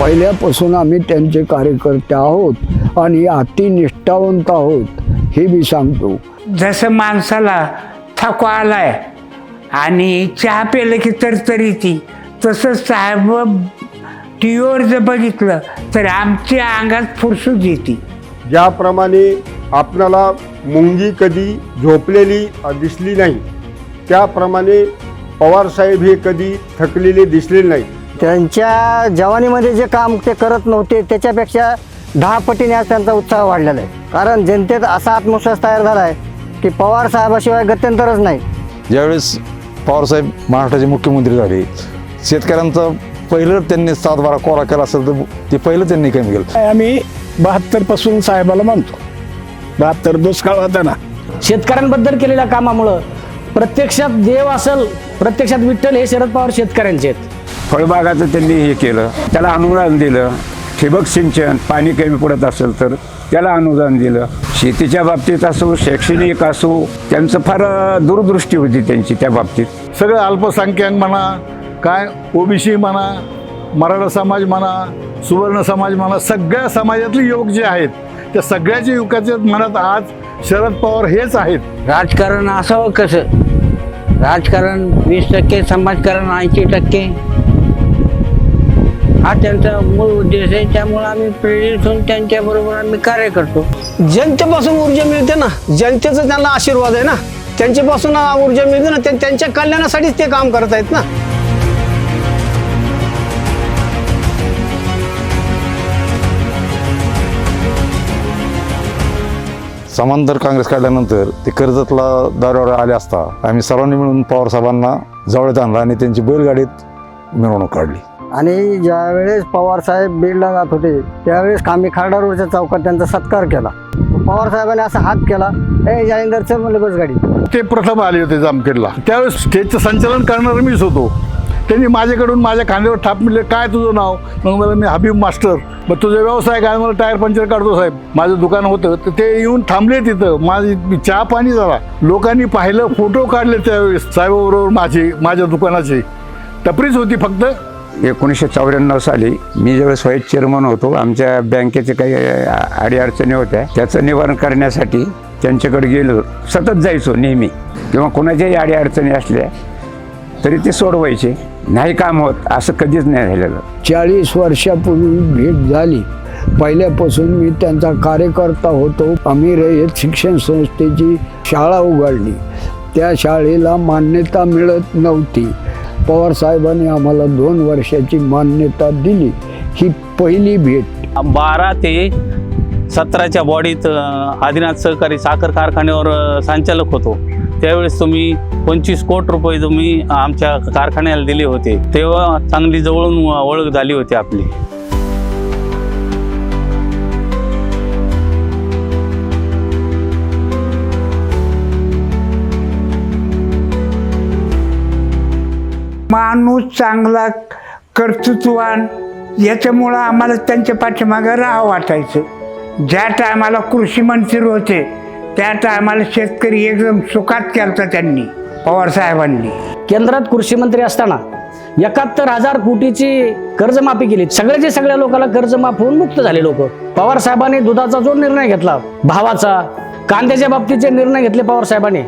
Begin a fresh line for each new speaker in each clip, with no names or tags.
पहिल्यापासून आम्ही त्यांचे कार्यकर्ते आहोत आणि अति निष्ठावंत आहोत हे मी सांगतो.
जसं माणसाला थकवा आलाय आणि चहा प्यायलं की तरतरी ती तसं साहेब टी व्हीवर जर बघितलं तर आमच्या अंगात फुरसूच येते.
ज्याप्रमाणे आपणाला मुंगी कधी झोपलेली दिसली नाही त्याप्रमाणे पवारसाहेब हे कधी थकलेले दिसले नाही.
त्यांच्या जवानीमध्ये जे काम ते करत नव्हते त्याच्यापेक्षा दहा पटीने आज त्यांचा उत्साह वाढलेला आहे. कारण जनतेत असा आत्मविश्वास तयार झाला आहे की पवार साहेबाशिवाय गत्यंतरच नाही.
ज्यावेळेस पवारसाहेब महाराष्ट्राचे मुख्यमंत्री झाले शेतकऱ्यांचा पहिलं त्यांनी सात बारा कोरा केला असेल तर ते पहिलं त्यांनी कमी केलं.
आम्ही बहात्तरपासून साहेबाला मानतो. बहात्तर दुष्काळ होता ना.
शेतकऱ्यांबद्दल केलेल्या कामामुळं प्रत्यक्षात देव असेल प्रत्यक्षात विठ्ठल हे शरद पवार शेतकऱ्यांचे आहेत.
फळबागाचं त्यांनी हे केलं त्याला अनुदान दिलं. ठिबक सिंचन पाणी कमी पडत असेल तर त्याला अनुदान दिलं. शेतीच्या बाबतीत असो शैक्षणिक असो त्यांचं फार दूरदृष्टी होती त्यांची त्या बाबतीत.
सगळं अल्पसंख्याक म्हणा काय ओबीसी म्हणा मराठा समाज म्हणा सुवर्ण समाज म्हणा सगळ्या समाजातले युवक जे आहेत त्या सगळ्याच्या युवकाच्या मनात आज शरद पवार हेच आहेत.
राजकारण असावं कसं? राजकारण वीस टक्के समाजकारण ऐंशी टक्के. हा त्यांचा मूळ उद्देश आहे. त्यामुळे आम्ही प्रेरित होऊन त्यांच्याबरोबर आम्ही कार्य करतो.
जनतेपासून ऊर्जा मिळते ना जनतेचा त्यांना आशीर्वाद आहे ना. त्यांच्यापासून ऊर्जा मिळते ना ते त्यांच्या कल्याणासाठीच ते काम करत आहेत ना.
समांतर काँग्रेस काढल्यानंतर ते कर्जतला दारावर आले असता आम्ही सर्वांनी मिळून पवारसाहेबांना जवळत आणलं आणि त्यांची बैलगाडीत मिरवणूक काढली.
आणि ज्यावेळेस पवारसाहेब बीडला जात होते त्यावेळेस आम्ही खारडा रोडच्या चौकात त्यांचा सत्कार केला. पवारसाहेबांनी असा हात केला ए जाईंदरचं म्हणलं बस गाडी
ते प्रथम आले होते जामखेडला. त्यावेळेस स्टेजचं संचालन करणार मीच होतो. त्यांनी माझ्याकडून माझ्या खांद्यावर थाप मिळले काय तुझं नाव? मग मला मी हबीब मास्टर. मग तुझा व्यवसाय काय? मला टायर पंक्चर काढतो साहेब. माझं दुकान होतं. तर ते येऊन थांबले तिथं. माझी मी चहा पाणी झाला. लोकांनी पाहिलं फोटो काढले त्यावेळेस. साहेबाबरोबर माझे माझ्या दुकानाचे. टपरीच होती फक्त.
एकोणीसशे चौऱ्याण्णव साली मी ज्यावेळेस व्हाईस चेअरमन होतो आमच्या बँकेचे काही अडीअडचणी होत्या. त्याचं निवारण करण्यासाठी त्यांच्याकडे गेलो. सतत जायचो नेहमी. किंवा कोणाच्याही अडीअडचणी असल्या तरी ते सोडवायचे. नाही काम होत असं कधीच नाही झालेलं.
चाळीस वर्षापूर्वी भेट झाली. पहिल्यापासून मी त्यांचा कार्यकर्ता होतो. आम्ही रयत शिक्षण संस्थेची शाळा उघडली. त्या शाळेला मान्यता मिळत नव्हती. पवार साहेबांनी आम्हाला दोन वर्षाची मान्यता दिली. ही पहिली भेट.
बारा ते सतराच्या बॉडीत आदिनाथ सहकारी साखर कारखान्यावर संचालक होतो. त्यावेळेस तुम्ही पंचवीस कोटी रुपये तुम्ही आमच्या कारखान्याला दिले होते. तेव्हा चांगली जवळून ओळख झाली होती आपली.
माणूस चांगला कर्तृत्वान याच्यामुळं आम्हाला त्यांच्या पाठीमागं राहावं वाटायचं. ज्या टायमाला कृषी मंत्री होते त्या टायमाला शेतकरी एकदम सुखात केलता त्यांनी पवारसाहेबांनी
केंद्रात कृषी मंत्री असताना एकाहत्तर हजार कोटीची कर्जमाफी केली. सगळ्याचे सगळ्या लोकांना कर्जमाफ होऊन मुक्त झाले लोक. पवार साहेबांनी दुधाचा जो निर्णय घेतला भावाचा कांद्याच्या बाबतीचे निर्णय घेतले पवार साहेबांनी.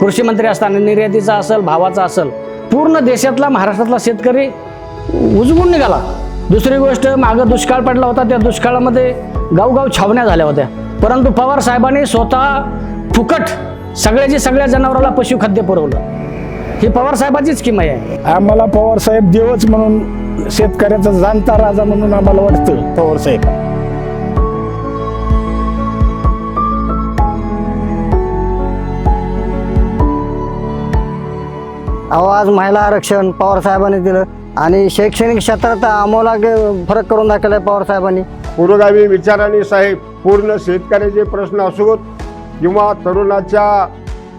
कृषी मंत्री असताना निर्यातीचा असेल भावाचा असेल पूर्ण देशातला महाराष्ट्रातला शेतकरी उजवून निघाला. दुसरी गोष्ट मागं दुष्काळ पडला होता त्या दुष्काळामध्ये गावगाव छावण्या झाल्या होत्या. परंतु पवार साहेबांनी स्वतः फुकट सगळ्याची सगळ्या जनावराला पशुखाद्य पुरवलं. ही पवार साहेबाचीच किमय आहे.
आम्हाला पवार साहेब देवच म्हणून शेतकऱ्याचा जाणता राजा म्हणून आम्हाला वाटतं पवार साहेब.
आज महिला आरक्षण पवार साहेबांनी दिलं आणि शैक्षणिक क्षेत्रात आम्हाला फरक करून दाखवला पवार साहेबांनी.
पुरोगामी विचाराने साहेब पूर्ण शेतकऱ्याचे प्रश्न असोत किंवा तरुणाच्या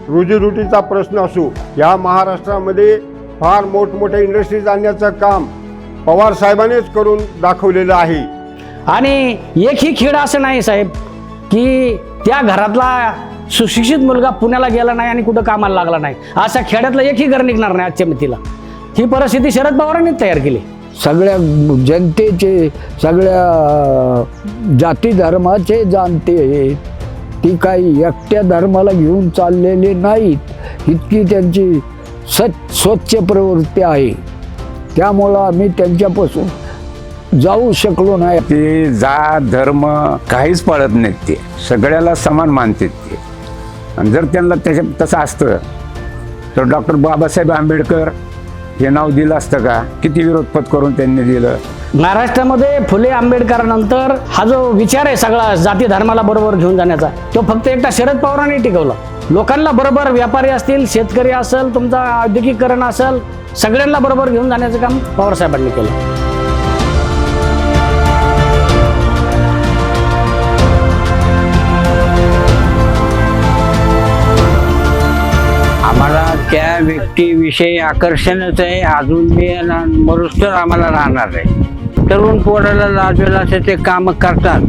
रोजीरोटीचा प्रश्न असो या महाराष्ट्रामध्ये फार मोठमोठ्या इंडस्ट्रीज आणण्याचं काम पवार साहेबांनीच करून दाखवलेलं आहे.
आणि एकही खेळ असं नाही साहेब की त्या घरातला सुशिक्षित मुलगा पुण्याला गेला नाही आणि कुठं कामाला लागला नाही. अशा खेड्यातलं एकही घर निघणार नाही आजच्या मितीला. ही परिस्थिती शरद पवारांनीच तयार केली.
सगळ्या जनतेचे सगळ्या जाती धर्माचे जाणते ती काही एकट्या धर्माला घेऊन चाललेले नाहीत. इतकी त्यांची सच स्वच्छ प्रवृत्ती आहे. त्यामुळं आम्ही त्यांच्यापासून जाऊ शकलो नाही.
ते जात धर्म काहीच पाळत नाहीत ते. सगळ्याला समान मानतात ते. आणि जर त्यांना त्याच्या तसं असतं तर डॉक्टर बाबासाहेब आंबेडकर हे नाव दिलं असतं का? किती विरोधपत करून त्यांनी दिलं?
महाराष्ट्रामध्ये फुले आंबेडकरानंतर हा जो विचार आहे सगळा जाती धर्माला बरोबर घेऊन जाण्याचा तो फक्त एकटा शरद पवारांनी टिकवला. लोकांना बरोबर व्यापारी असतील शेतकरी असेल तुमचा औद्योगिकरण असेल सगळ्यांना बरोबर घेऊन जाण्याचं काम पवारसाहेबांनी केलं.
त्या व्यक्तीविषयी आकर्षणच आहे. अजून मी ना- मरुस्तर आम्हाला राहणार आहे. तरुण पोराला लाजवेल असे ते काम करतात.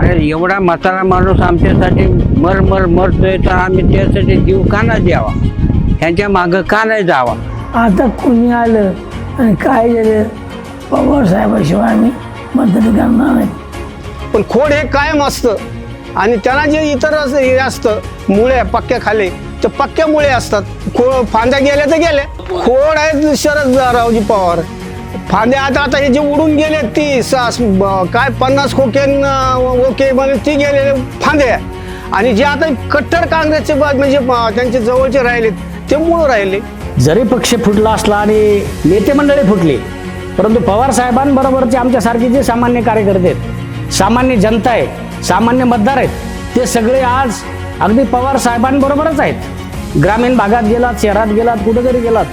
आणि एवढा म्हातारा माणूस आमच्यासाठी मर मर मरतोय तर आम्ही त्यासाठी जीव का नाही द्यावा? ह्यांच्या मागं का नाही जावा?
आता कोणी आलं आणि काय झालं पवार साहेबाशिवाय आम्ही मतदान करणार नाही.
पण खोड हे कायम असतं. आणि त्यांना जे इतर असं हे असतं मुळे पक्क्या खाली. ते पक्क्या मुळे असतात. खो फांद्या गेल्या तर गेल्या. खोड आहेत शरद रावजी पवार. फांद्या आता आता हे जे उडून गेले ती सास ब- काय पन्नास खोके ओके म्हणजे ती गेलेले फांद्या आणि जे आता कट्टर काँग्रेसचे बा- म्हणजे त्यांचे जवळचे राहिले ते मूळ राहिले.
जरी पक्ष फुटला असला आणि नेते मंडळी फुटली परंतु पवार साहेबांबरोबरचे आमच्यासारखे जे सामान्य कार्यकर्ते आहेत सामान्य जनता आहे सामान्य मतदार आहेत ते सगळे आज अगदी पवार साहेबांबरोबरच आहेत. ग्रामीण भागात गेलात शहरात गेलात कुठं जरी गेलात.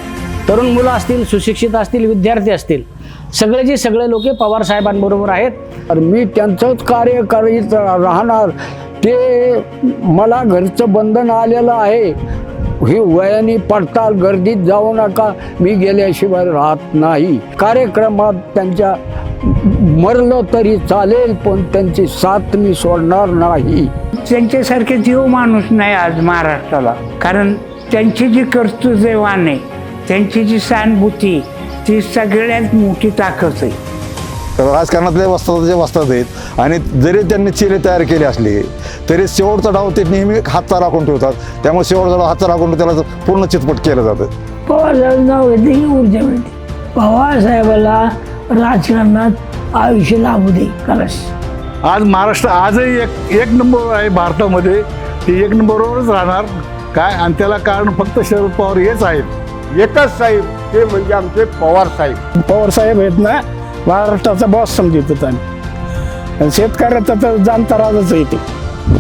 तरुण मुलं असतील सुशिक्षित असतील विद्यार्थी असतील. सगळेचे सगळे लोक पवार साहेबांबरोबर आहेत.
तर मी त्यांचंच कार्य करीत राहणार. ते मला घरचं बंधन आलेलं आहे. ही वयाने पडताल गर्दीत जाऊ नका. मी गेल्याशिवाय राहत नाही. कार्यक्रमात त्यांच्या मरलं तरी चालेल पण त्यांची साथ मी सोडणार नाही.
त्यांच्यासारखे जीव माणूस नाही आज महाराष्ट्राला. कारण त्यांची जी कर्तृत्ववान आहे त्यांची जी सहानुभूती ती सगळ्यात मोठी ताकद आहे.
तर राजकारणातले वस्तात जे वस्तात आहेत आणि जरी त्यांनी चिरे तयार केले असले तरी शेवटचा डाव ते नेहमी हातचा राखून ठेवतात. त्यामुळे शेवटचा डाव हातचा राखून त्याला पूर्ण चितपट केलं जातं.
पवार साहेब नाव घेतले की ऊर्जा मिळते. पवार साहेबाला राजकारणात आयुष्य लाभू दे खरंच.
आज महाराष्ट्र आजही एक एक नंबर आहे भारतामध्ये. ते एक नंबरवरच राहणार. काय? आणि त्याला कारण फक्त शरद पवार हेच आहेत.
एकच साहेब ते म्हणजे आमचे पवार साहेब.
पवार साहेब आहेत ना महाराष्ट्राचा बॉस समजित होता आणि शेतकऱ्याचा तर जाणता राजच आहे ते.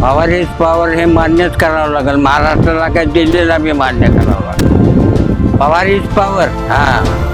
पवार इज पॉवर हे मान्यच करावं लागेल. महाराष्ट्राला काय दिल्लीला बी मान्य करावं लागेल. Pawar is power. हा.